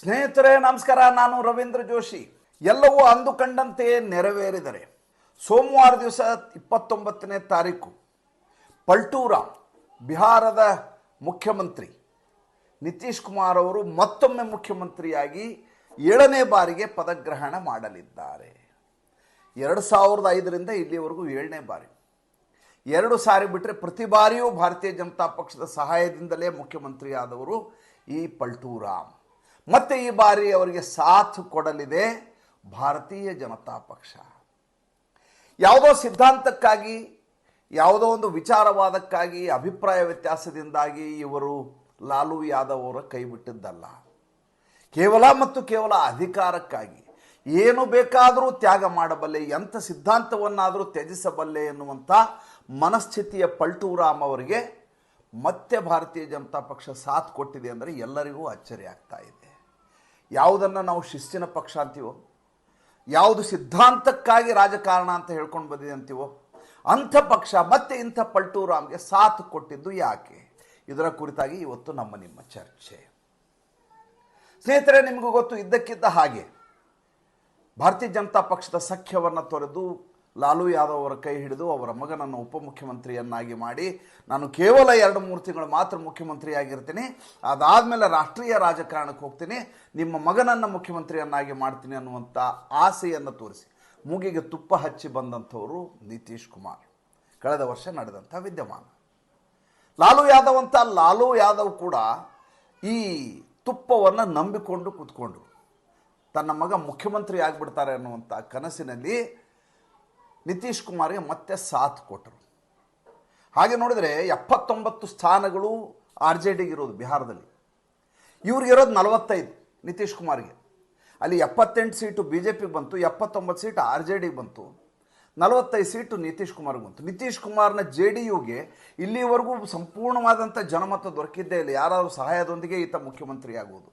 ಸ್ನೇಹಿತರೆ, ನಮಸ್ಕಾರ. ನಾನು ರವೀಂದ್ರ ಜೋಶಿ. ಎಲ್ಲವೂ ಅಂದುಕೊಂಡಂತೆಯೇ ನೆರವೇರಿದರೆ. ಸೋಮವಾರ ದಿವಸ ಇಪ್ಪತ್ತೊಂಬತ್ತನೇ ತಾರೀಕು ಪಲ್ಟೂರಾಮ್ ಬಿಹಾರದ ಮುಖ್ಯಮಂತ್ರಿ ನಿತೀಶ್ ಕುಮಾರ್ ಅವರು ಮತ್ತೊಮ್ಮೆ ಮುಖ್ಯಮಂತ್ರಿಯಾಗಿ ಏಳನೇ ಬಾರಿಗೆ ಪದಗ್ರಹಣ ಮಾಡಲಿದ್ದಾರೆ. ಎರಡು ಸಾವಿರದ ಐದರಿಂದ ಇಲ್ಲಿವರೆಗೂ ಏಳನೇ ಬಾರಿ. ಎರಡು ಸಾರಿ ಬಿಟ್ಟರೆ ಪ್ರತಿ ಬಾರಿಯೂ ಭಾರತೀಯ ಜನತಾ ಪಕ್ಷದ ಸಹಾಯದಿಂದಲೇ ಮುಖ್ಯಮಂತ್ರಿಯಾದವರು ಈ ಪಲ್ಟೂರಾಮ್ ಮತ್ತೆ ಈ ಬಾರಿ ಅವರಿಗೆ ಸಾಥ್ ಕೊಡಲಿದೆ ಭಾರತೀಯ ಜನತಾ ಪಕ್ಷ. ಯಾವುದೋ ಸಿದ್ಧಾಂತಕ್ಕಾಗಿ, ಯಾವುದೋ ಒಂದು ವಿಚಾರವಾದಕ್ಕಾಗಿ, ಅಭಿಪ್ರಾಯ ವ್ಯತ್ಯಾಸದಿಂದಾಗಿ ಇವರು ಲಾಲು ಯಾದವ್ ಅವರ ಕೈ ಬಿಟ್ಟಿದ್ದಲ್ಲ. ಕೇವಲ ಮತ್ತು ಕೇವಲ ಅಧಿಕಾರಕ್ಕಾಗಿ. ಏನು ಬೇಕಾದರೂ ತ್ಯಾಗ ಮಾಡಬಲ್ಲೆ, ಎಂಥ ಸಿದ್ಧಾಂತವನ್ನಾದರೂ ತ್ಯಜಿಸಬಲ್ಲೆ ಎನ್ನುವಂಥ ಮನಸ್ಥಿತಿಯ ಪಲ್ಟೂರಾಮ್ ಅವರಿಗೆ ಮತ್ತೆ ಭಾರತೀಯ ಜನತಾ ಪಕ್ಷ ಸಾಥ್ ಕೊಟ್ಟಿದೆ ಅಂದರೆ ಎಲ್ಲರಿಗೂ ಅಚ್ಚರಿ ಆಗ್ತಾ ಇದೆ. ಯಾವುದನ್ನು ನಾವು ಶಿಸ್ತಿನ ಪಕ್ಷ ಅಂತೀವೋ, ಯಾವುದು ಸಿದ್ಧಾಂತಕ್ಕಾಗಿ ರಾಜಕಾರಣ ಅಂತ ಹೇಳ್ಕೊಂಡು ಬಂದಿದೆ ಅಂತೀವೋ, ಅಂಥ ಪಕ್ಷ ಮತ್ತೆ ಇಂಥ ಪಲ್ಟೂರಾಮ್ಗೆ ಸಾಥ್ ಕೊಟ್ಟಿದ್ದು ಯಾಕೆ? ಇದರ ಕುರಿತಾಗಿ ಇವತ್ತು ನಮ್ಮ ನಿಮ್ಮ ಚರ್ಚೆ. ಸ್ನೇಹಿತರೆ, ನಿಮಗೂ ಗೊತ್ತು ಇದ್ದಕ್ಕಿದ್ದ ಹಾಗೆ, ಭಾರತೀಯ ಜನತಾ ಪಕ್ಷದ ಸಖ್ಯವನ್ನು ತೊರೆದು ಲಾಲು ಯಾದವ್ ಅವರ ಕೈ ಹಿಡಿದು ಅವರ ಮಗನನ್ನು ಉಪಮುಖ್ಯಮಂತ್ರಿಯನ್ನಾಗಿ ಮಾಡಿ ನಾನು ಕೇವಲ ಎರಡು ಮೂರು ತಿಂಗಳು ಮಾತ್ರ ಮುಖ್ಯಮಂತ್ರಿಯಾಗಿರ್ತೀನಿ. ಅದಾದಮೇಲೆ ರಾಷ್ಟ್ರೀಯ ರಾಜಕಾರಣಕ್ಕೆ ಹೋಗ್ತೀನಿ. ನಿಮ್ಮ ಮಗನನ್ನು ಮುಖ್ಯಮಂತ್ರಿಯನ್ನಾಗಿ ಮಾಡ್ತೀನಿ ಅನ್ನುವಂಥ ಆಸೆಯನ್ನು ತೋರಿಸಿ. ಮೂಗಿಗೆ ತುಪ್ಪ ಹಚ್ಚಿ ಬಂದಂಥವರು ನಿತೀಶ್ ಕುಮಾರ್. ಕಳೆದ ವರ್ಷ ನಡೆದಂಥ ವಿದ್ಯಮಾನ. ಲಾಲು ಯಾದವ್ ಅಂತ ಲಾಲು ಯಾದವ್ ಕೂಡ ಈ ತುಪ್ಪವನ್ನು ನಂಬಿಕೊಂಡು ಕೂತ್ಕೊಂಡ್ರು ತನ್ನ ಮಗ ಮುಖ್ಯಮಂತ್ರಿ ಆಗಿಬಿಡ್ತಾರೆ ಅನ್ನುವಂಥ ಕನಸಿನಲ್ಲಿ ನಿತೀಶ್ ಕುಮಾರ್ಗೆ ಮತ್ತೆ ಸಾಥ್ ಕೊಟ್ಟರು ಹಾಗೆ ನೋಡಿದರೆ ಎಪ್ಪತ್ತೊಂಬತ್ತು ಸ್ಥಾನಗಳು ಆರ್ ಜೆ ಡಿಗೆ ಇರೋದು ಬಿಹಾರದಲ್ಲಿ. ಇವ್ರಿಗಿರೋದು ನಲವತ್ತೈದು ನಿತೀಶ್ ಕುಮಾರ್ಗೆ. ಅಲ್ಲಿ ಎಪ್ಪತ್ತೆಂಟು ಸೀಟು ಬಿ ಜೆ ಪಿಗೆ ಬಂತು, ಎಪ್ಪತ್ತೊಂಬತ್ತು ಸೀಟು ಆರ್ ಜೆ ಡಿಗೆ ಬಂತು, ನಲವತ್ತೈದು ಸೀಟು ನಿತೀಶ್ ಕುಮಾರ್ಗೆ ಬಂತು. ನಿತೀಶ್ ಕುಮಾರ್ನ ಜೆ ಡಿ ಯುಗೆ ಇಲ್ಲಿವರೆಗೂ ಸಂಪೂರ್ಣವಾದಂಥ ಜನಮತ ದೊರಕಿದ್ದೇ ಇಲ್ಲ. ಯಾರಾದರೂ ಸಹಾಯದೊಂದಿಗೆ ಈತ ಮುಖ್ಯಮಂತ್ರಿ ಆಗುವುದು.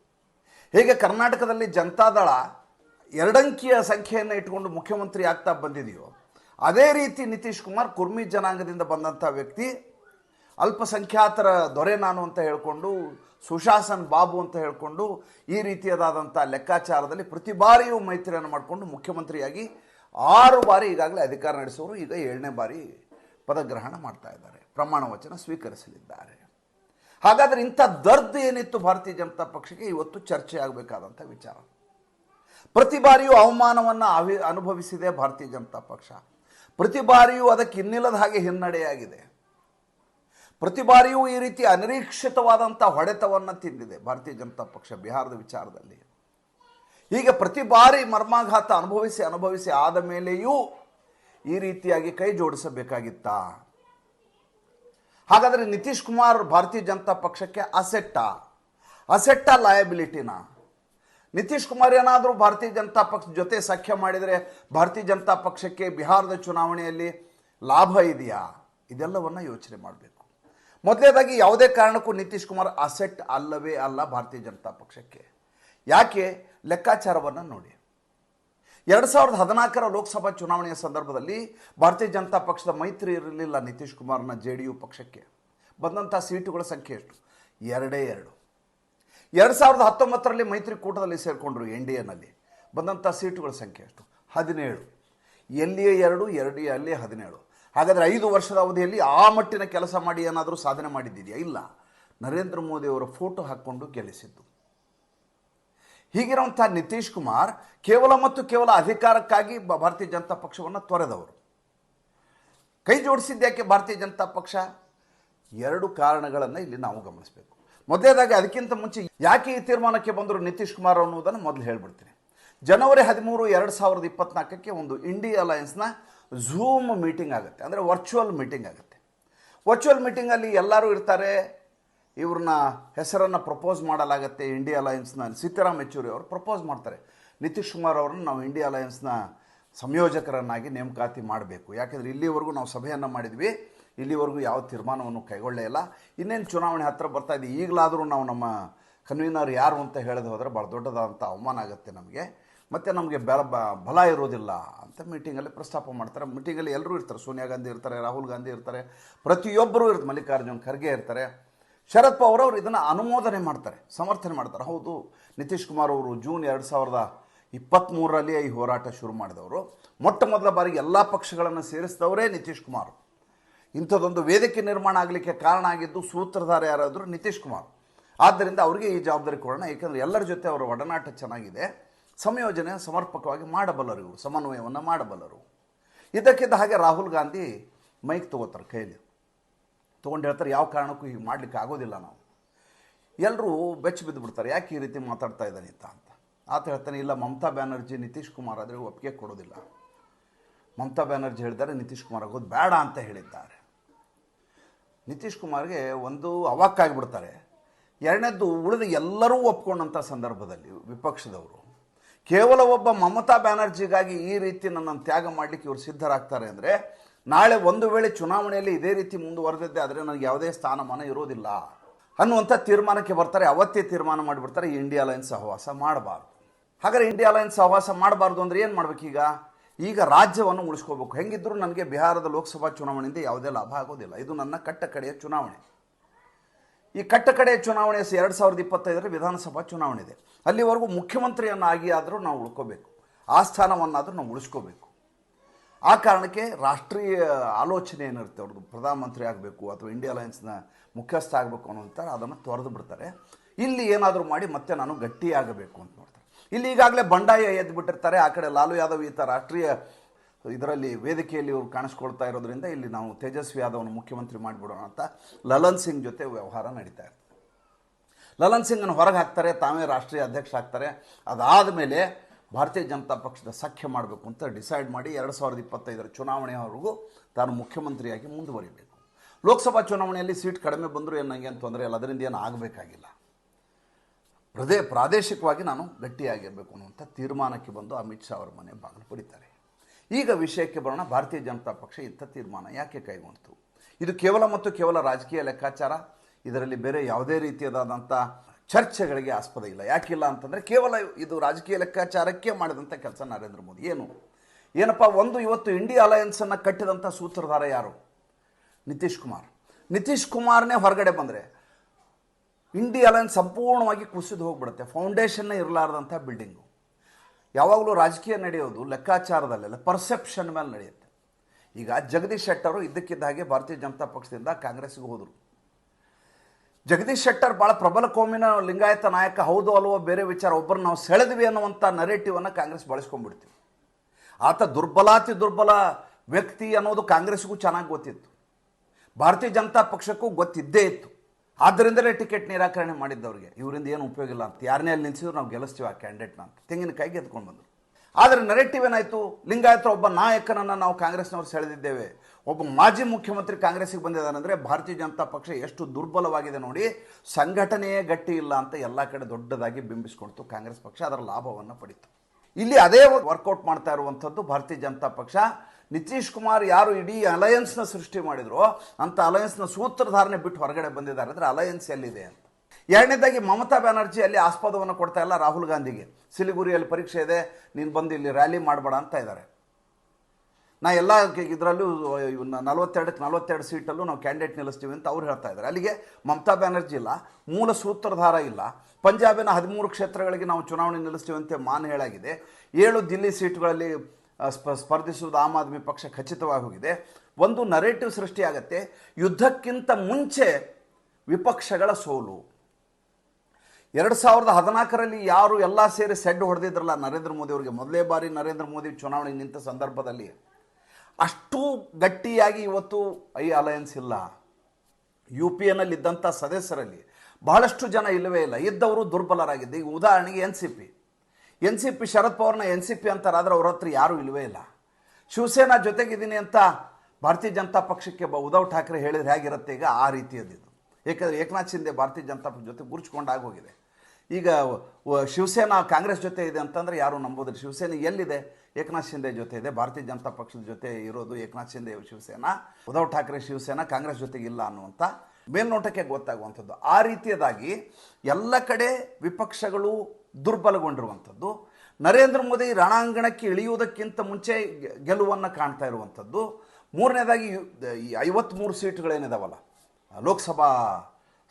ಹೇಗೆ ಕರ್ನಾಟಕದಲ್ಲಿ ಜನತಾದಳ ಎರಡಂಕಿಯ ಸಂಖ್ಯೆಯನ್ನು ಇಟ್ಕೊಂಡು ಮುಖ್ಯಮಂತ್ರಿ ಆಗ್ತಾ ಬಂದಿದೆಯೋ ಅದೇ ರೀತಿ ನಿತೀಶ್ ಕುಮಾರ್ ಕುರ್ಮಿ ಜನಾಂಗದಿಂದ ಬಂದಂಥ ವ್ಯಕ್ತಿ, ಅಲ್ಪಸಂಖ್ಯಾತರ ದೊರೆ ನಾನು ಅಂತ ಹೇಳಿಕೊಂಡು, ಸುಶಾಸನ್ ಬಾಬು ಅಂತ ಹೇಳಿಕೊಂಡು, ಈ ರೀತಿಯದಾದಂಥ ಲೆಕ್ಕಾಚಾರದಲ್ಲಿ ಪ್ರತಿ ಬಾರಿಯೂ ಮೈತ್ರಿಯನ್ನು ಮಾಡಿಕೊಂಡು ಮುಖ್ಯಮಂತ್ರಿಯಾಗಿ ಆರು ಬಾರಿ ಈಗಾಗಲೇ ಅಧಿಕಾರ ನಡೆಸೋರು, ಈಗ ಏಳನೇ ಬಾರಿ ಪದಗ್ರಹಣ ಮಾಡ್ತಾ ಇದ್ದಾರೆ, ಪ್ರಮಾಣ ವಚನ ಸ್ವೀಕರಿಸಲಿದ್ದಾರೆ. ಹಾಗಾದರೆ ಇಂಥ ದರ್ದ್ ಏನಿತ್ತು ಭಾರತೀಯ ಜನತಾ ಪಕ್ಷಕ್ಕೆ? ಇವತ್ತು ಚರ್ಚೆ ಆಗಬೇಕಾದಂಥ ವಿಚಾರ. ಪ್ರತಿ ಬಾರಿಯೂ ಅವಮಾನವನ್ನು ಅವಿ, ಅನುಭವಿಸಿದೆ ಭಾರತೀಯ ಜನತಾ ಪಕ್ಷ. ಪ್ರತಿ ಬಾರಿಯೂ ಅದಕ್ಕೆ ಇನ್ನಿಲ್ಲದ ಹಾಗೆ ಹಿನ್ನಡೆಯಾಗಿದೆ. ಪ್ರತಿ ಬಾರಿಯೂ ಈ ರೀತಿ ಅನಿರೀಕ್ಷಿತವಾದಂಥ ಹೊಡೆತವನ್ನು ತಿಂದಿದೆ ಭಾರತೀಯ ಜನತಾ ಪಕ್ಷ ಬಿಹಾರದ ವಿಚಾರದಲ್ಲಿ. ಹೀಗೆ ಪ್ರತಿ ಬಾರಿ ಮರ್ಮಾಘಾತ ಅನುಭವಿಸಿ ಅನುಭವಿಸಿ ಆದ ಮೇಲೆಯೂ ಈ ರೀತಿಯಾಗಿ ಕೈ ಜೋಡಿಸಬೇಕಾಗಿತ್ತಾ? ಹಾಗಾದರೆ ನಿತೀಶ್ ಕುಮಾರ್ ಭಾರತೀಯ ಜನತಾ ಪಕ್ಷಕ್ಕೆ ಅಸೆಟ್ಟ ಅಸೆಟ್ಟ ಲಯಬಿಲಿಟಿನ ನಿತೀಶ್ ಕುಮಾರ್ ಏನಾದರೂ ಭಾರತೀಯ ಜನತಾ ಪಕ್ಷ ಜೊತೆ ಸಖ್ಯ ಮಾಡಿದರೆ ಭಾರತೀಯ ಜನತಾ ಪಕ್ಷಕ್ಕೆ ಬಿಹಾರದ ಚುನಾವಣೆಯಲ್ಲಿ ಲಾಭ ಇದೆಯಾ? ಇದೆಲ್ಲವನ್ನು ಯೋಚನೆ ಮಾಡಬೇಕು. ಮೊದಲನೇದಾಗಿ ಯಾವುದೇ ಕಾರಣಕ್ಕೂ ನಿತೀಶ್ ಕುಮಾರ್ ಅಸೆಟ್ ಅಲ್ಲವೇ ಅಲ್ಲ ಭಾರತೀಯ ಜನತಾ ಪಕ್ಷಕ್ಕೆ. ಯಾಕೆ? ಲೆಕ್ಕಾಚಾರವನ್ನು ನೋಡಿ. ಎರಡು ಸಾವಿರದ ಹದಿನಾಲ್ಕರ ಲೋಕಸಭಾ ಚುನಾವಣೆಯ ಸಂದರ್ಭದಲ್ಲಿ ಭಾರತೀಯ ಜನತಾ ಪಕ್ಷದ ಮೈತ್ರಿ ಇರಲಿಲ್ಲ ನಿತೀಶ್ ಕುಮಾರ್ನ ಜೆ ಡಿ ಯು ಪಕ್ಷಕ್ಕೆ. ಬಂದಂಥ ಸೀಟುಗಳ ಸಂಖ್ಯೆ ಎಷ್ಟು? ಎರಡೇ ಎರಡು. ಎರಡು ಸಾವಿರದ ಹತ್ತೊಂಬತ್ತರಲ್ಲಿ ಮೈತ್ರಿಕೂಟದಲ್ಲಿ ಸೇರಿಕೊಂಡ್ರು ಎನ್ ಡಿ ಎನಲ್ಲಿ ಬಂದಂಥ ಸೀಟುಗಳ ಸಂಖ್ಯೆ ಎಷ್ಟು? ಹದಿನೇಳು. ಎಲ್ಲಿಯೇ ಎರಡು ಎರಡು, ಅಲ್ಲಿಯೇ ಹದಿನೇಳು. ಹಾಗಾದರೆ ಐದು ವರ್ಷದ ಅವಧಿಯಲ್ಲಿ ಆ ಮಟ್ಟಿನ ಕೆಲಸ ಮಾಡಿ ಏನಾದರೂ ಸಾಧನೆ ಮಾಡಿದ್ದಿದೆಯಾ? ಇಲ್ಲ. ನರೇಂದ್ರ ಮೋದಿಯವರ ಫೋಟೋ ಹಾಕ್ಕೊಂಡು ಗೆಲ್ಲಿಸಿದ್ದು. ಹೀಗಿರುವಂಥ ನಿತೀಶ್ ಕುಮಾರ್ ಕೇವಲ ಮತ್ತು ಕೇವಲ ಅಧಿಕಾರಕ್ಕಾಗಿ ಭಾರತೀಯ ಜನತಾ ಪಕ್ಷವನ್ನು ತೊರೆದವರು. ಕೈ ಜೋಡಿಸಿದ್ಯಾಕೆ ಭಾರತೀಯ ಜನತಾ ಪಕ್ಷ? ಎರಡು ಕಾರಣಗಳನ್ನು ಇಲ್ಲಿ ನಾವು ಗಮನಿಸಬೇಕು. ಮೊದಲೇದಾಗಿ ಅದಕ್ಕಿಂತ ಮುಂಚೆ ಯಾಕೆ ಈ ತೀರ್ಮಾನಕ್ಕೆ ಬಂದರು ನಿತೀಶ್ ಕುಮಾರ್ ಅನ್ನುವುದನ್ನು ಮೊದಲು ಹೇಳ್ಬಿಡ್ತೀನಿ. ಜನವರಿ ಹದಿಮೂರು, ಎರಡು ಸಾವಿರದ ಇಪ್ಪತ್ನಾಲ್ಕಕ್ಕೆ ಒಂದು ಇಂಡಿಯಾ ಅಲಯನ್ಸ್ನ ಝೂಮ್ ಮೀಟಿಂಗ್ ಆಗುತ್ತೆ. ಅಂದರೆ ವರ್ಚುವಲ್ ಮೀಟಿಂಗ್ ಆಗುತ್ತೆ. ವರ್ಚುವಲ್ ಮೀಟಿಂಗಲ್ಲಿ ಎಲ್ಲರೂ ಇರ್ತಾರೆ. ಇವ್ರನ್ನ ಹೆಸರನ್ನು ಪ್ರಪೋಸ್ ಮಾಡಲಾಗತ್ತೆ ಇಂಡಿಯಾ ಅಲಯನ್ಸ್ನ ಸೀತಾರಾಮ್ ಯೆಚೂರಿ ಅವರು ಪ್ರಪೋಸ್ ಮಾಡ್ತಾರೆ. ನಿತೀಶ್ ಕುಮಾರ್ ಅವರನ್ನು ನಾವು ಇಂಡಿಯಾ ಅಲಯನ್ಸ್ನ ಸಂಯೋಜಕರನ್ನಾಗಿ ನೇಮಕಾತಿ ಮಾಡಬೇಕು. ಯಾಕೆಂದರೆ ಇಲ್ಲಿವರೆಗೂ ನಾವು ಸಭೆಯನ್ನು ಮಾಡಿದ್ವಿ. ಇಲ್ಲಿವರೆಗೂ ಯಾವ ತೀರ್ಮಾನವನ್ನು ಕೈಗೊಳ್ಳೇ ಇಲ್ಲ. ಇನ್ನೇನು ಚುನಾವಣೆ ಹತ್ತಿರ ಬರ್ತಾ ಇದೆ, ಈಗಲಾದರೂ ನಾವು ನಮ್ಮ ಕನ್ವೀನರ್ ಯಾರು ಅಂತ ಹೇಳದೆ ಹೋದರೆ ಭಾಳ ದೊಡ್ಡದಾದಂಥ ಅವಮಾನ ಆಗುತ್ತೆ ನಮಗೆ. ಮತ್ತು ನಮಗೆ ಬಲ ಬಲ ಇರೋದಿಲ್ಲ ಅಂತ ಮೀಟಿಂಗಲ್ಲಿ ಪ್ರಸ್ತಾಪ ಮಾಡ್ತಾರೆ. ಮೀಟಿಂಗಲ್ಲಿ ಎಲ್ಲರೂ ಇರ್ತಾರೆ. ಸೋನಿಯಾ ಗಾಂಧಿ ಇರ್ತಾರೆ, ರಾಹುಲ್ ಗಾಂಧಿ ಇರ್ತಾರೆ, ಪ್ರತಿಯೊಬ್ಬರೂ ಇರ್ತಾರೆ ಮಲ್ಲಿಕಾರ್ಜುನ್ ಖರ್ಗೆ ಇರ್ತಾರೆ. ಶರದ್ ಪವಾರ್ ಅವರು ಇದನ್ನು ಅನುಮೋದನೆ ಮಾಡ್ತಾರೆ, ಸಮರ್ಥನೆ ಮಾಡ್ತಾರೆ. ಹೌದು, ನಿತೀಶ್ ಕುಮಾರ್ ಅವರು ಜೂನ್ ಎರಡು ಸಾವಿರದ ಇಪ್ಪತ್ತ್ಮೂರರಲ್ಲಿ ಈ ಹೋರಾಟ ಶುರು ಮಾಡಿದವರು. ಮೊಟ್ಟ ಮೊದಲ ಬಾರಿಗೆ ಎಲ್ಲ ಪಕ್ಷಗಳನ್ನು ಸೇರಿಸಿದವರೇ ನಿತೀಶ್ ಕುಮಾರ್. ಇಂಥದ್ದೊಂದು ವೇದಿಕೆ ನಿರ್ಮಾಣ ಆಗಲಿಕ್ಕೆ ಕಾರಣ ಆಗಿದ್ದು ಸೂತ್ರಧಾರ ಯಾರಾದರೂ ನಿತೀಶ್ ಕುಮಾರ್. ಆದ್ದರಿಂದ ಅವರಿಗೆ ಈ ಜವಾಬ್ದಾರಿ ಕೊಡೋಣ, ಏಕೆಂದರೆ ಎಲ್ಲರ ಜೊತೆ ಅವರ ಒಡನಾಟ ಚೆನ್ನಾಗಿದೆ. ಸಂಯೋಜನೆ ಸಮರ್ಪಕವಾಗಿ ಮಾಡಬಲ್ಲರು ಇವರು ಸಮನ್ವಯವನ್ನು ಮಾಡಬಲ್ಲರು. ಇದಕ್ಕಿದ್ದ ಹಾಗೆ ರಾಹುಲ್ ಗಾಂಧಿ ಮೈಕ್ ತಗೋತಾರೆ ಕೈಯಲ್ಲಿ. ತೊಗೊಂಡು ಹೇಳ್ತಾರೆ, ಯಾವ ಕಾರಣಕ್ಕೂ ಹೀಗೆ ಮಾಡಲಿಕ್ಕೆ ಆಗೋದಿಲ್ಲ ನಾವು. ಎಲ್ಲರೂ ಬೆಚ್ಚ ಬಿದ್ದು ಬಿಡ್ತಾರೆ ಯಾಕೆ ಈ ರೀತಿ ಮಾತಾಡ್ತಾ ಇದ್ದಾನೆ ಅಂತ ಅಂತ. ಆತ ಹೇಳ್ತಾನೆ, ಇಲ್ಲ, ಮಮತಾ ಬ್ಯಾನರ್ಜಿ ನಿತೀಶ್ ಕುಮಾರ್ ಆದರೆ ಒಪ್ಪಿಗೆ ಕೊಡೋದಿಲ್ಲ. ಮಮತಾ ಬ್ಯಾನರ್ಜಿ ಹೇಳಿದ್ದಾರೆ, ನಿತೀಶ್ ಕುಮಾರ್ ಆಗೋದು ಬೇಡ ಅಂತ ಹೇಳಿದ್ದಾರೆ. ನಿತೀಶ್ ಕುಮಾರ್ಗೆ ಒಂದು ಅವಾಕ್ಕಾಗಿಬಿಡ್ತಾರೆ. ಎರಡನೇದ್ದು ಉಳಿದ ಎಲ್ಲರೂ ಒಪ್ಕೊಂಡಂಥ ಸಂದರ್ಭದಲ್ಲಿ ವಿಪಕ್ಷದವರು. ಕೇವಲ ಒಬ್ಬ ಮಮತಾ ಬ್ಯಾನರ್ಜಿಗಾಗಿ ಈ ರೀತಿ ನನ್ನನ್ನು ತ್ಯಾಗ ಮಾಡಲಿಕ್ಕೆ ಇವರು ಸಿದ್ಧರಾಗ್ತಾರೆ ಅಂದರೆ, ನಾಳೆ ಒಂದು ವೇಳೆ ಚುನಾವಣೆಯಲ್ಲಿ ಇದೇ ರೀತಿ ಮುಂದುವರೆದಿದ್ದೆ ಆದರೆ ನನಗೆ ಯಾವುದೇ ಸ್ಥಾನಮಾನ ಇರೋದಿಲ್ಲ ಅನ್ನುವಂಥ ತೀರ್ಮಾನಕ್ಕೆ ಬರ್ತಾರೆ. ಅವತ್ತೇ ತೀರ್ಮಾನ ಮಾಡಿಬಿಡ್ತಾರೆ. ಇಂಡಿಯಾ ಅಲಯನ್ಸ್ ಸಹವಾಸ ಮಾಡಬಾರ್ದು. ಹಾಗಾದರೆ ಇಂಡಿಯಾ ಅಲಯನ್ಸ್ ಸಹವಾಸ ಮಾಡಬಾರ್ದು ಅಂದರೆ ಏನು ಮಾಡ್ಬೇಕೀಗ? ಈಗ ರಾಜ್ಯವನ್ನು ಉಳಿಸ್ಕೋಬೇಕು. ಹೆಂಗಿದ್ರು ನನಗೆ ಬಿಹಾರದ ಲೋಕಸಭಾ ಚುನಾವಣೆಯಿಂದ ಯಾವುದೇ ಲಾಭ ಆಗೋದಿಲ್ಲ. ಇದು ನನ್ನ ಕಟ್ಟ ಕಡೆಯ ಚುನಾವಣೆ. ಈ ಕಟ್ಟ ಕಡೆಯ ಚುನಾವಣೆ ಎರಡು ಸಾವಿರದ ಇಪ್ಪತ್ತೈದರ ವಿಧಾನಸಭಾ ಚುನಾವಣೆ ಇದೆ. ಅಲ್ಲಿವರೆಗೂ ಮುಖ್ಯಮಂತ್ರಿಯನ್ನಾಗಿ ಆದರೂ ನಾವು ಉಳ್ಕೋಬೇಕು. ಆ ಸ್ಥಾನವನ್ನಾದರೂ ನಾವು ಉಳಿಸ್ಕೋಬೇಕು. ಆ ಕಾರಣಕ್ಕೆ ರಾಷ್ಟ್ರೀಯ ಆಲೋಚನೆ ಏನಿರುತ್ತೆ, ಅವ್ರದ್ದು ಪ್ರಧಾನಮಂತ್ರಿ ಆಗಬೇಕು ಅಥವಾ ಇಂಡಿಯಾ ಅಲಯನ್ಸ್ನ ಮುಖ್ಯಸ್ಥ ಆಗಬೇಕು ಅನ್ನೋಂಥ ಅದನ್ನು ತೊರೆದು ಬಿಡ್ತಾರೆ. ಇಲ್ಲಿ ಏನಾದರೂ ಮಾಡಿ ಮತ್ತೆ ನಾನು ಗಟ್ಟಿಯಾಗಬೇಕು ಅಂತ ನೋಡ್ತಾರೆ. ಇಲ್ಲಿ ಈಗಾಗಲೇ ಬಂಡಾಯ ಎದ್ದು ಬಿಟ್ಟಿರ್ತಾರೆ ಆ ಕಡೆ ಲಾಲು ಯಾದವ್ ಈತ ರಾಷ್ಟ್ರೀಯ ಇದರಲ್ಲಿ ವೇದಿಕೆಯಲ್ಲಿ ಇವರು ಕಾಣಿಸ್ಕೊಳ್ತಾ ಇರೋದ್ರಿಂದ ಇಲ್ಲಿ ನಾವು ತೇಜಸ್ವಿ ಯಾದವ್ನ ಮುಖ್ಯಮಂತ್ರಿ ಮಾಡಿಬಿಡೋಣ ಅಂತ ಲಲನ್ ಸಿಂಗ್ ಜೊತೆ ವ್ಯವಹಾರ ನಡೀತಾ ಇರ್ತದೆ ಲಲನ್ ಸಿಂಗನ್ನು ಹೊರಗೆ ಹಾಕ್ತಾರೆ, ತಾವೇ ರಾಷ್ಟ್ರೀಯ ಅಧ್ಯಕ್ಷ ಆಗ್ತಾರೆ. ಅದಾದ ಮೇಲೆ ಭಾರತೀಯ ಜನತಾ ಪಕ್ಷದ ಸಖ್ಯ ಮಾಡಬೇಕು ಅಂತ ಡಿಸೈಡ್ ಮಾಡಿ ಎರಡು ಸಾವಿರದ ಇಪ್ಪತ್ತೈದರ ಚುನಾವಣೆಯವರೆಗೂ ತಾನು ಮುಖ್ಯಮಂತ್ರಿಯಾಗಿ ಮುಂದುವರಿಬೇಕು. ಲೋಕಸಭಾ ಚುನಾವಣೆಯಲ್ಲಿ ಸೀಟ್ ಕಡಿಮೆ ಬಂದರೂ ಏನು ನನಗೆ ಏನು ತೊಂದರೆ ಇಲ್ಲ, ಅದರಿಂದ ಏನು ಆಗಬೇಕಾಗಿಲ್ಲ. ಪ್ರದೇ ಪ್ರಾದೇಶಿಕವಾಗಿ ನಾನು ಗಟ್ಟಿಯಾಗಿರಬೇಕು ಅನ್ನುವಂಥ ತೀರ್ಮಾನಕ್ಕೆ ಬಂದು ಅಮಿತ್ ಶಾ ಅವರ ಮನೆ ಬಾಗಿಲು ಪಡಿತಾರೆ. ಈಗ ವಿಷಯಕ್ಕೆ ಬರೋಣ. ಭಾರತೀಯ ಜನತಾ ಪಕ್ಷ ಇಂಥ ತೀರ್ಮಾನ ಯಾಕೆ ಕೈಗೊಂಡಿತು? ಇದು ಕೇವಲ ಮತ್ತು ಕೇವಲ ರಾಜಕೀಯ ಲೆಕ್ಕಾಚಾರ? ಇದರಲ್ಲಿ ಬೇರೆ ಯಾವುದೇ ರೀತಿಯಾದಂಥ ಚರ್ಚೆಗಳಿಗೆ ಆಸ್ಪದ ಇಲ್ಲ. ಯಾಕಿಲ್ಲ ಅಂತಂದರೆ ಕೇವಲ ಇದು ರಾಜಕೀಯ ಲೆಕ್ಕಾಚಾರಕ್ಕೆ ಮಾಡಿದಂಥ ಕೆಲಸ ನರೇಂದ್ರ ಮೋದಿ. ಏನು? ಏನಪ್ಪ, ಒಂದು ಇವತ್ತು ಇಂಡಿಯಾ ಅಲಯನ್ಸನ್ನು ಕಟ್ಟಿದಂಥ ಸೂತ್ರಧಾರ ಯಾರು? ನಿತೀಶ್ ಕುಮಾರ್. ನಿತೀಶ್ ಕುಮಾರ್ನೇ ಹೊರಗಡೆ ಬಂದರೆ ಇಂಡಿಯಾ ಅಲಯನ್ಸ್ ಸಂಪೂರ್ಣವಾಗಿ ಕುಸಿದು ಹೋಗ್ಬಿಡುತ್ತೆ. ಫೌಂಡೇಶನ್ನೇ ಇರಲಾರ್ದಂಥ ಬಿಲ್ಡಿಂಗು ಯಾವಾಗಲೂ ರಾಜಕೀಯ ನಡೆಯೋದು ಲೆಕ್ಕಾಚಾರದಲ್ಲೆಲ್ಲ ಪರ್ಸೆಪ್ಷನ್ ಮೇಲೆ ನಡೆಯುತ್ತೆ. ಈಗ ಜಗದೀಶ್ ಶೆಟ್ಟರು ಇದ್ದಕ್ಕಿದ್ದ ಹಾಗೆ ಭಾರತೀಯ ಜನತಾ ಪಕ್ಷದಿಂದ ಕಾಂಗ್ರೆಸ್ಗೆ ಹೋದರು. ಜಗದೀಶ್ ಶೆಟ್ಟರ್ ಭಾಳ ಪ್ರಬಲ ಕೋಮಿನ ಲಿಂಗಾಯತ ನಾಯಕ ಹೌದು ಅಲ್ವೋ ಬೇರೆ ವಿಚಾರ ಒಬ್ಬರು ನಾವು ಸೆಳೆದ್ವಿ ಅನ್ನುವಂಥ ನರೇಟಿವನ್ನು ಕಾಂಗ್ರೆಸ್ ಬಳಸ್ಕೊಂಡ್ಬಿಡ್ತೀವಿ. ಆತ ದುರ್ಬಲಾತಿ ದುರ್ಬಲ ವ್ಯಕ್ತಿ ಅನ್ನೋದು ಕಾಂಗ್ರೆಸ್ಗೂ ಚೆನ್ನಾಗಿ ಗೊತ್ತಿತ್ತು. ಭಾರತೀಯ ಜನತಾ ಪಕ್ಷಕ್ಕೂ ಗೊತ್ತಿದ್ದೇ ಇತ್ತು. ಆದ್ದರಿಂದಲೇ ಟಿಕೆಟ್ ನಿರಾಕರಣೆ ಮಾಡಿದ್ದವ್ರಿಗೆ ಇವರಿಂದ ಏನು ಉಪಯೋಗ ಇಲ್ಲ ಅಂತ. ಯಾರನ್ನೇ ಅಲ್ಲಿ ನಿಲ್ಸಿದ್ರು ನಾವು ಗೆಲ್ಲಿಸ್ತೀವಿ ಆ ಕ್ಯಾಂಡಿಡೇಟ್ನ ಅಂತ. ತೆಂಗಿನಕಾಯಿಗೆ ಎತ್ಕೊಂಡು ಬಂದರು. ಆದರೆ ನರೇಟಿವ್ ಏನಾಯಿತು? ಲಿಂಗಾಯತರ ಒಬ್ಬ ನಾಯಕನನ್ನು ನಾವು ಕಾಂಗ್ರೆಸ್ನವ್ರು ಸೆಳೆದಿದ್ದೇವೆ. ಒಬ್ಬ ಮಾಜಿ ಮುಖ್ಯಮಂತ್ರಿ ಕಾಂಗ್ರೆಸ್ಗೆ ಬಂದಿದ್ದಾನೆ ಅಂದರೆ ಭಾರತೀಯ ಜನತಾ ಪಕ್ಷ ಎಷ್ಟು ದುರ್ಬಲವಾಗಿದೆ ನೋಡಿ, ಸಂಘಟನೆಯೇ ಗಟ್ಟಿ ಇಲ್ಲ ಅಂತ ಎಲ್ಲ ಕಡೆ ದೊಡ್ಡದಾಗಿ ಬಿಂಬಿಸ್ಕೊಳ್ತು ಕಾಂಗ್ರೆಸ್ ಪಕ್ಷ. ಅದರ ಲಾಭವನ್ನು ಪಡಿತು. ಇಲ್ಲಿ ಅದೇ ವರ್ಕೌಟ್ ಮಾಡ್ತಾ ಇರುವಂಥದ್ದು ಭಾರತೀಯ ಜನತಾ ಪಕ್ಷ. ನಿತೀಶ್ ಕುಮಾರ್ ಯಾರು ಇಡೀ ಅಲಯನ್ಸ್ನ ಸೃಷ್ಟಿ ಮಾಡಿದ್ರು, ಅಂತ ಅಲಯನ್ಸ್ನ ಸೂತ್ರಧಾರಣೆ ಬಿಟ್ಟು ಹೊರಗಡೆ ಬಂದಿದ್ದಾರೆ ಅಂದರೆ ಅಲಯನ್ಸ್ ಎಲ್ಲಿದೆ ಅಂತ. ಎರಡನೇದಾಗಿ ಮಮತಾ ಬ್ಯಾನರ್ಜಿ ಅಲ್ಲಿ ಆಸ್ಪದವನ್ನು ಕೊಡ್ತಾ ಇಲ್ಲ ರಾಹುಲ್ ಗಾಂಧಿಗೆ. ಸಿಲಿಗುರಿಯಲ್ಲಿ ಪರೀಕ್ಷೆ ಇದೆ, ನೀನು ಬಂದು ಇಲ್ಲಿ ರ್ಯಾಲಿ ಮಾಡಬೇಡ ಅಂತ ಇದ್ದಾರೆ. ನಾ ಎಲ್ಲ ಇದರಲ್ಲೂ ನಲವತ್ತೆರಡಕ್ಕೆ ನಲವತ್ತೆರಡು ಸೀಟಲ್ಲೂ ನಾವು ಕ್ಯಾಂಡಿಡೇಟ್ ನಿಲ್ಲಿಸ್ತೀವಿ ಅಂತ ಅವ್ರು ಹೇಳ್ತಾ ಇದ್ದಾರೆ. ಅಲ್ಲಿಗೆ ಮಮತಾ ಬ್ಯಾನರ್ಜಿ ಇಲ್ಲ, ಮೂಲ ಸೂತ್ರಧಾರ ಇಲ್ಲ. ಪಂಜಾಬಿನ ಹದಿಮೂರು ಕ್ಷೇತ್ರಗಳಿಗೆ ನಾವು ಚುನಾವಣೆ ನಿಲ್ಲಿಸ್ತೀವಿ ಅಂತ ಮಾನ್ ಹೇಳಾಗಿದೆ ಏಳು ದಿಲ್ಲಿ ಸೀಟ್ಗಳಲ್ಲಿ ಸ್ಪ, ಸ್ಪರ್ಧಿಸುವುದು ಆಮ್ ಆದ್ಮಿ ಪಕ್ಷ ಖಚಿತವಾಗಿ ಹೋಗಿದೆ. ಒಂದು ನರೇಟಿವ್ ಸೃಷ್ಟಿಯಾಗತ್ತೆ. ಯುದ್ಧಕ್ಕಿಂತ ಮುಂಚೆ ವಿಪಕ್ಷಗಳ ಸೋಲು. ಎರಡು ಸಾವಿರದ ಹದಿನಾಲ್ಕರಲ್ಲಿ ಯಾರು ಎಲ್ಲ ಸೇರಿ ಸೆಡ್ ಹೊಡೆದಿದ್ರಲ್ಲ ನರೇಂದ್ರ ಮೋದಿ ಅವರಿಗೆ? ಮೊದಲೇ ಬಾರಿ ನರೇಂದ್ರ ಮೋದಿ ಚುನಾವಣೆ ನಿಂತ ಸಂದರ್ಭದಲ್ಲಿ. ಅಷ್ಟು ಗಟ್ಟಿಯಾಗಿ ಇವತ್ತು ಐ ಅಲಯನ್ಸ್ ಇಲ್ಲ. ಯು ಪಿ ಎನಲ್ಲಿದ್ದಂಥ ಸದಸ್ಯರಲ್ಲಿ ಬಹಳಷ್ಟು ಜನ ಇಲ್ಲವೇ ಇಲ್ಲ. ಇದ್ದವರು ದುರ್ಬಲರಾಗಿದ್ದು. ಈಗ ಉದಾಹರಣೆಗೆ N C P N C P Sharad ಪವಾರ್ನ N C P ಅಂತಾರಾದ್ರೆ ಅವ್ರ ಹತ್ರ ಯಾರೂ ಇಲ್ಲವೇ ಇಲ್ಲ. ಶಿವಸೇನಾ ಜೊತೆಗಿದ್ದೀನಿ ಅಂತ ಭಾರತೀಯ ಜನತಾ ಪಕ್ಷಕ್ಕೆ ಬ ಉದ್ಧವ್ ಠಾಕ್ರೆ ಹೇಳಿದ್ರೆ ಹೇಗಿರುತ್ತೆ ಈಗ ಆ ರೀತಿಯದ್ದು ಏಕೆಂದರೆ ಏಕನಾಥ್ ಶಿಂದೆ ಭಾರತೀಯ ಜನತಾ ಪಕ್ಷ ಜೊತೆ ಗುರುಚ್ಕೊಂಡು ಹೋಗಿದೆ ಈಗ ಶಿವಸೇನಾ ಕಾಂಗ್ರೆಸ್ ಜೊತೆ ಇದೆ ಅಂತಂದರೆ ಯಾರು ನಂಬೋದಿಲ್ಲ. ಶಿವಸೇನೆ ಎಲ್ಲಿದೆ? ಏಕನಾಥ್ ಶಿಂದೆ ಜೊತೆ ಇದೆ. ಭಾರತೀಯ ಜನತಾ ಪಕ್ಷದ ಜೊತೆ ಇರೋದು ಏಕನಾಥ್ ಶಿಂದೆ ಶಿವಸೇನಾ. ಉದ್ಧವ್ ಠಾಕ್ರೆ ಶಿವಸೇನಾ ಕಾಂಗ್ರೆಸ್ ಜೊತೆಗೆ ಇಲ್ಲ ಅನ್ನುವಂಥ ಮೇಲ್ನೋಟಕ್ಕೆ ಗೊತ್ತಾಗುವಂಥದ್ದು. ಆ ರೀತಿಯದಾಗಿ ಎಲ್ಲ ಕಡೆ ವಿಪಕ್ಷಗಳು ದುರ್ಬಲಗೊಂಡಿರುವಂಥದ್ದು. ನರೇಂದ್ರ ಮೋದಿ ರಣಾಂಗಣಕ್ಕೆ ಇಳಿಯುವುದಕ್ಕಿಂತ ಮುಂಚೆ ಗೆಲುವನ್ನು ಕಾಣ್ತಾ ಇರುವಂಥದ್ದು. ಮೂರನೇದಾಗಿ ಈ ಐವತ್ತ್ಮೂರು ಸೀಟ್ಗಳೇನಿದಾವಲ್ಲ, ಲೋಕಸಭಾ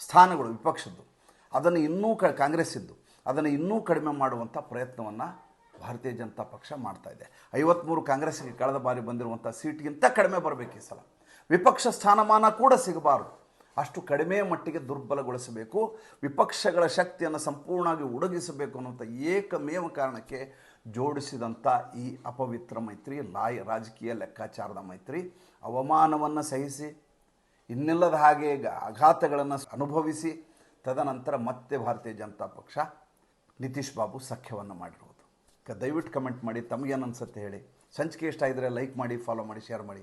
ಸ್ಥಾನಗಳು ವಿಪಕ್ಷದ್ದು. ಅದನ್ನು ಇನ್ನೂ ಕ, ಕಾಂಗ್ರೆಸ್ಸಿದ್ದು. ಅದನ್ನು ಇನ್ನೂ ಕಡಿಮೆ ಮಾಡುವಂಥ ಪ್ರಯತ್ನವನ್ನು ಭಾರತೀಯ ಜನತಾ ಪಕ್ಷ ಮಾಡ್ತಾ ಇದೆ. ಐವತ್ತ್ಮೂರು ಕಾಂಗ್ರೆಸ್ಗೆ ಕಳೆದ ಬಾರಿ ಬಂದಿರುವಂಥ ಸೀಟ್ಗಿಂತ ಕಡಿಮೆ ಬರಬೇಕು ಈ ಸಲ. ವಿಪಕ್ಷ ಸ್ಥಾನಮಾನ ಕೂಡ ಸಿಗಬಾರದು. ಅಷ್ಟು ಕಡಿಮೆ ಮಟ್ಟಿಗೆ ದುರ್ಬಲಗೊಳಿಸಬೇಕು, ವಿಪಕ್ಷಗಳ ಶಕ್ತಿಯನ್ನು ಸಂಪೂರ್ಣವಾಗಿ ಒಡಗಿಸಬೇಕು ಅನ್ನುವಂಥ ಏಕಮೇವ ಕಾರಣಕ್ಕೆ ಜೋಡಿಸಿದಂಥ ಈ ಅಪವಿತ್ರ ಮೈತ್ರಿ, ಲಾಯ್, ರಾಜಕೀಯ ಲೆಕ್ಕಾಚಾರದ ಮೈತ್ರಿ. ಅವಮಾನವನ್ನು ಸಹಿಸಿ, ಇನ್ನಿಲ್ಲದ ಹಾಗೆ ಆಘಾತಗಳನ್ನು ಅನುಭವಿಸಿ, ತದನಂತರ ಮತ್ತೆ ಭಾರತೀಯ ಜನತಾ ಪಕ್ಷ ನಿತೀಶ್ ಬಾಬು ಸಖ್ಯವನ್ನು ಮಾಡಿರುವುದು. ದಯವಿಟ್ಟು ಕಮೆಂಟ್ ಮಾಡಿ ತಮಗೇನು ಅನ್ಸುತ್ತೆ ಹೇಳಿ. ಸಂಚಿಕೆ ಇಷ್ಟ ಇದ್ದರೆ ಲೈಕ್ ಮಾಡಿ, ಫಾಲೋ ಮಾಡಿ, ಶೇರ್ ಮಾಡಿ.